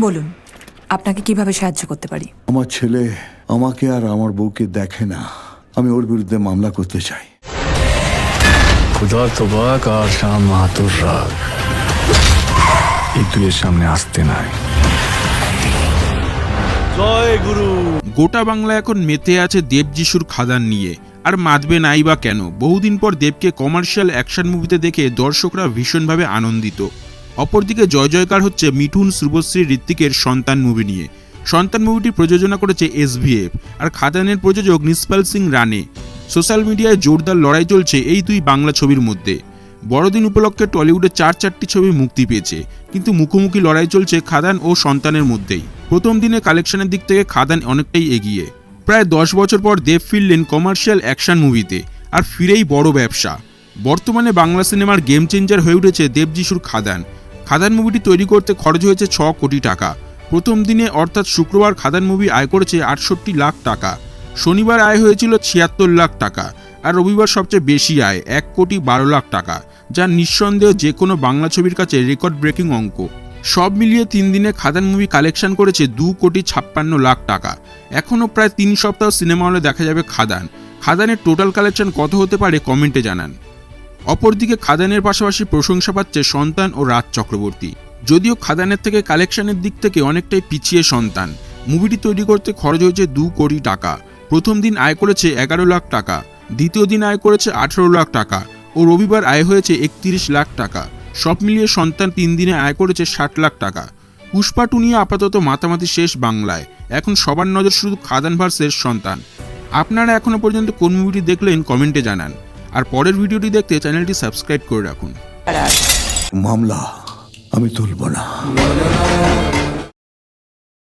বলুন আপনাকে কীভাবে সাহায্য করতে পারি? আমার ছেলে আমাকে আর আমার বউকে দেখে না। আমি ওর বিরুদ্ধে মামলা করতে চাই। খুদা তোবাক আর শাম মাহাতুর রাগ। এই দুয়ের সামনে আসতে নাই। জয় গুরু। গোটা বাংলা এখন মেতে আছে দেব যিশুর খাদান নিয়ে। আর মাতবে নাই বা কেন? বহুদিন পর দেবকে কমার্শিয়াল অ্যাকশন মুভিতে দেখে দর্শকরা ভীষণভাবে আনন্দিত। অপরদিকে জয় জয়কার হচ্ছে মিঠুন শুভশ্রী ঋত্বিকের সন্তান মুভি নিয়ে। সন্তান মুভিটি প্রযোজনা করেছে এসভিএফ আর খাদানের প্রযোজক নিসপাল সিং রানে। সোশ্যাল মিডিয়ায় জোরদার লড়াই চলছে এই দুই বাংলা ছবির মধ্যে। বড়দিন উপলক্ষে টলিউডে চার চারটি ছবি মুক্তি পেয়েছে, কিন্তু মুখোমুখি লড়াই চলছে খাদান ও সন্তানের মধ্যেই। প্রথম দিনে কালেকশনের দিক থেকে খাদান অনেকটাই এগিয়ে। প্রায় দশ বছর পর দেব ফিরলেন কমার্শিয়াল অ্যাকশন মুভিতে আর ফিরেই বড় ব্যবসা। বর্তমানে বাংলা সিনেমার গেম চেঞ্জার হয়ে উঠেছে দেব যিশুর খাদান। খাদান মুভিটি তৈরি করতে খরচ হয়েছে ছ কোটি টাকা। প্রথম দিনে অর্থাৎ শুক্রবার খাদান মুভি আয় করেছে আটষট্টি লাখ টাকা। শনিবার আয় হয়েছিল ছিয়াত্তর লাখ টাকা আর রবিবার সবচেয়ে বেশি আয়, এক কোটি বারো লাখ টাকা, যা নিঃসন্দেহ যে কোনো বাংলা ছবির কাছে রেকর্ড ব্রেকিং অঙ্ক। সব মিলিয়ে তিন দিনে খাদান মুভি কালেকশন করেছে দু কোটি ছাপ্পান্ন লাখ টাকা। এখনও প্রায় তিন সপ্তাহ সিনেমা হলে দেখা যাবে খাদান। খাদানের টোটাল কালেকশন কত হতে পারে কমেন্টে জানান। অপরদিকে খাদানের পাশাপাশি প্রশংসা পাচ্ছে সন্তান ও রাজ চক্রবর্তী। যদিও খাদানের থেকে কালেকশনের দিক থেকে অনেকটাই পিছিয়ে সন্তান। মুভিটি তৈরি করতে খরচ হয়েছে দু কোটি টাকা। প্রথম দিন আয় করেছে এগারো লাখ টাকা, দ্বিতীয় দিন আয় করেছে আঠেরো লাখ টাকা ও রবিবার আয় হয়েছে একত্রিশ লাখ টাকা। সব মিলিয়ে সন্তান তিন দিনে আয় করেছে ষাট লাখ টাকা। পুষ্পা টু নিয়ে আপাতত মাতামাতি শেষ বাংলায়। এখন সবার নজর শুধু খাদান ভার্সের সন্তান। আপনারা এখনও পর্যন্ত কোন মুভিটি দেখলেন কমেন্টে জানান। আর পরের ভিডিওটি দেখতে চ্যানেলটি সাবস্ক্রাইব করে রাখুন। মামলা আমি তুলব না।